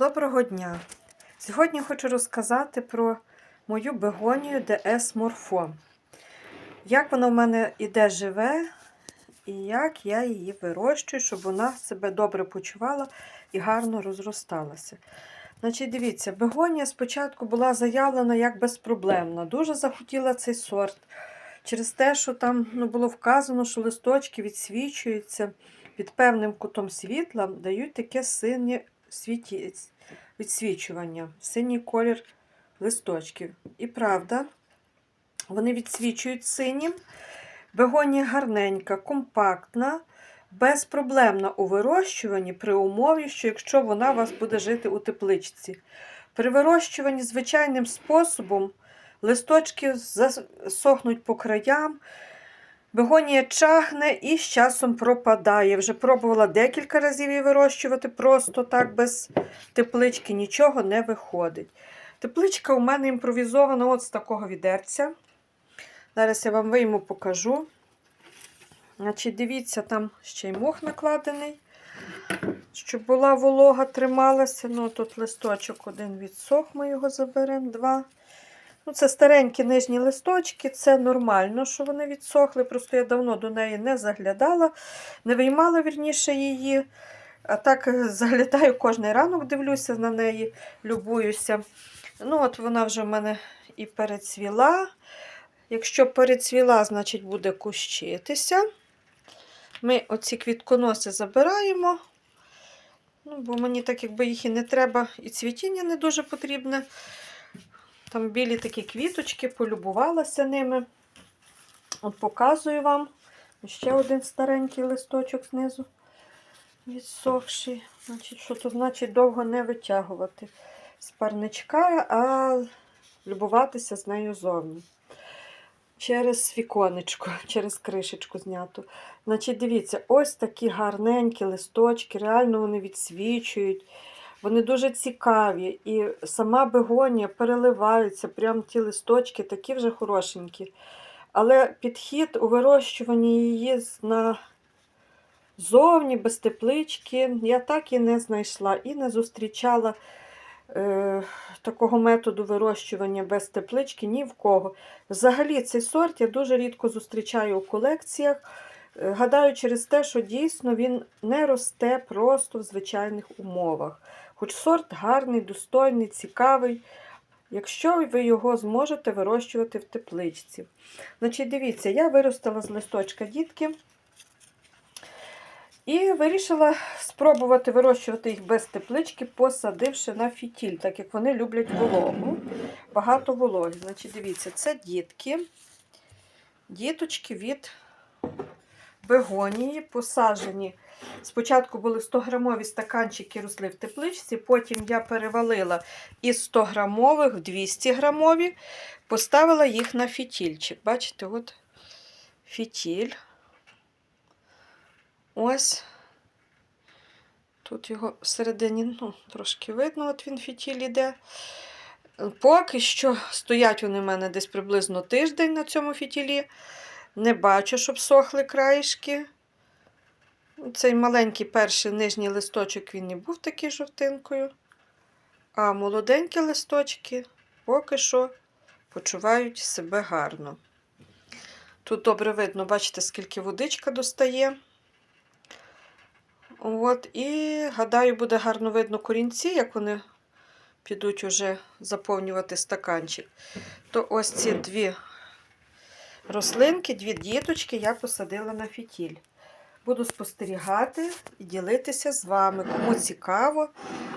Доброго дня! Сьогодні хочу розказати про мою бегонію DS Morpho. Як вона в мене іде живе, і як я її вирощую, щоб вона себе добре почувала і гарно розросталася. Значить, дивіться, бегонія спочатку була заявлена як безпроблемна. Дуже захотіла цей сорт. Через те, що там ну, було вказано, що листочки відсвічуються під певним кутом світла, дають таке синє світі... відсвічування, синій колір листочків. І правда, вони відсвічують синім. Бегонія гарненька, компактна, безпроблемна у вирощуванні при умові, що якщо вона у вас буде жити у тепличці. При вирощуванні звичайним способом листочки засохнуть по краям, бегонія чахне і з часом пропадає. Вже пробувала декілька разів її вирощувати, просто так без теплички нічого не виходить. Тепличка у мене імпровізована от з такого відерця. Зараз я вам вийму покажу. Значить, Дивіться, там ще й мох накладений, щоб була волога, трималася. Ну, Тут листочок один відсох, ми його заберемо, два. Ну, Це старенькі нижні листочки, це нормально, що вони відсохли. Просто я давно до неї не заглядала, не виймала вірніше її. А так заглядаю кожний ранок, дивлюся на неї, любуюся. Ну, от Вона вже в мене і перецвіла. Якщо перецвіла, значить буде кущитися. Ми оці квітконоси забираємо, ну, бо мені так, якби їх і не треба, і цвітіння не дуже потрібне. Там білі такі квіточки, полюбувалася ними. От показую вам ще один старенький листочок знизу відсохший. Значить, Що то значить довго не витягувати з парничка, а любуватися з нею зовні. Через віконечко, через кришечку знято. Значить, дивіться, ось такі гарненькі листочки, реально вони відсвічують. Вони дуже цікаві. І сама бегонія переливається, прям ті листочки, такі вже хорошенькі. Але підхід у вирощуванні її на зовні, без теплички, я так і не знайшла і не зустрічала е, такого методу вирощування без теплички ні в кого. Взагалі, цей сорт я дуже рідко зустрічаю у колекціях. Гадаю, через те, що дійсно він не росте просто в звичайних умовах. Хоч сорт гарний, достойний, цікавий, якщо ви його зможете вирощувати в тепличці. Значить, Дивіться, я виростила з листочка дітки і вирішила спробувати вирощувати їх без теплички, посадивши на фітіль, так як вони люблять вологу, багато вологи. Значить, Дивіться, це дітки, діточки від бегонії, посаджені. Спочатку були 100-грамові стаканчики росли в тепличці, потім я перевалила із 100 грамових в 200 грамові, поставила їх на фітільчик. Бачите, от фітіль. Ось. Тут його всередині ну, трошки видно, от він фітіль іде. Поки що стоять вони в мене десь приблизно тиждень на цьому фітілі. Не бачу, щоб сохли краєшки. Цей маленький перший нижній листочок він не був такий жовтинкою. А молоденькі листочки поки що почувають себе гарно. Тут добре видно, бачите, скільки водичка достає. От, І, гадаю, буде гарно видно корінці, як вони підуть уже заповнювати стаканчик. То ось ці дві рослинки, дві діточки я посадила на фітіль. Буду спостерігати і ділитися з вами. Кому цікаво,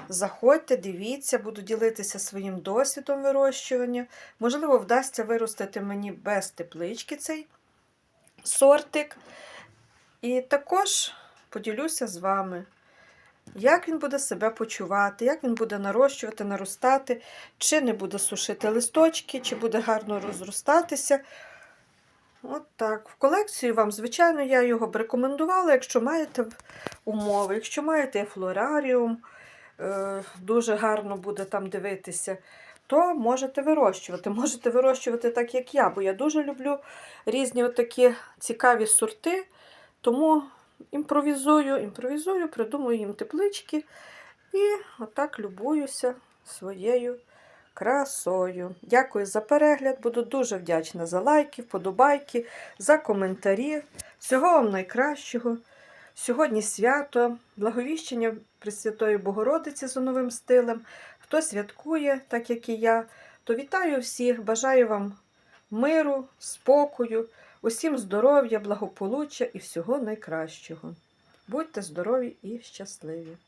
заходьте, дивіться, буду ділитися своїм досвідом вирощування. Можливо, вдасться виростити мені без теплички цей сортик. І також поділюся з вами, як він буде себе почувати, як він буде нарощувати, наростати, чи не буде сушити листочки, чи буде гарно розростатися. От так. В колекцію вам, звичайно, я його б рекомендувала, якщо маєте умови, якщо маєте флораріум, е, дуже гарно буде там дивитися, то можете вирощувати. Можете вирощувати так, як я, бо я дуже люблю різні такі цікаві сорти, тому імпровізую, імпровізую, придумую їм теплички І отак любуюся своєю красою. Дякую за перегляд. Буду дуже вдячна за лайки, вподобайки, за коментарі. Всього вам найкращого. Сьогодні свято, благовіщення Пресвятої Богородиці за новим стилем. Хто святкує, так як і я, то вітаю всіх, бажаю вам миру, спокою, усім здоров'я, благополуччя і всього найкращого. Будьте здорові і щасливі!